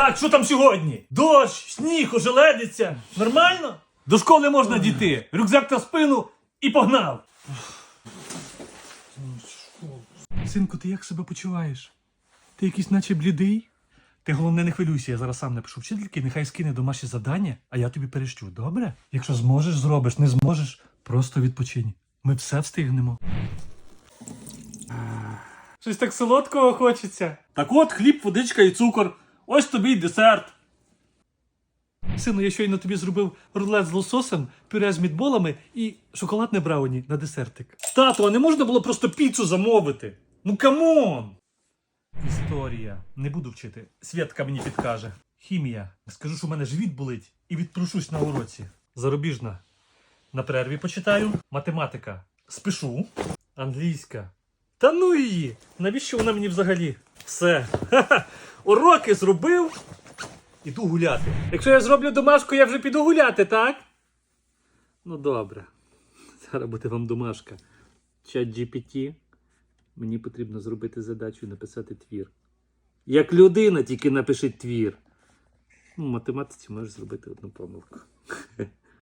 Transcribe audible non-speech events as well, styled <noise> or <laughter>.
Так, що там сьогодні? Дощ, сніг, ожеледиться. Нормально? До школи можна дійти. Рюкзак на спину і погнав. Синку, ти як себе почуваєш? Ти якийсь наче блідий? Ти головне не хвилюйся, я зараз сам напишу вчительки, нехай скине домашні завдання, а я тобі перещу, добре? Якщо зможеш, зробиш, не зможеш, просто відпочинь. Ми все встигнемо. Щось так солодкого хочеться. Так от хліб, водичка і цукор. Ось тобі й десерт. Сину, я щойно тобі зробив рулет з лососем, пюре з мідболами і шоколадне брауні на десертик. Тату, а не можна було просто піцу замовити? Ну камон! Історія. Не буду вчити. Святка мені підкаже. Хімія. Скажу, що в мене живіт болить і відпрошусь на уроці. Зарубіжна. На перерві почитаю. Математика. Спишу. Англійська. Та ну її! Навіщо вона мені взагалі? Все. <laughs> Уроки зробив. Іду гуляти. Якщо я зроблю домашку, я вже піду гуляти, так? Ну добре. Зараз буде вам домашка. Чат GPT. Мені потрібно зробити задачу і написати твір. Як людина, тільки напиши твір. Ну, в математиці можеш зробити одну помилку. <laughs>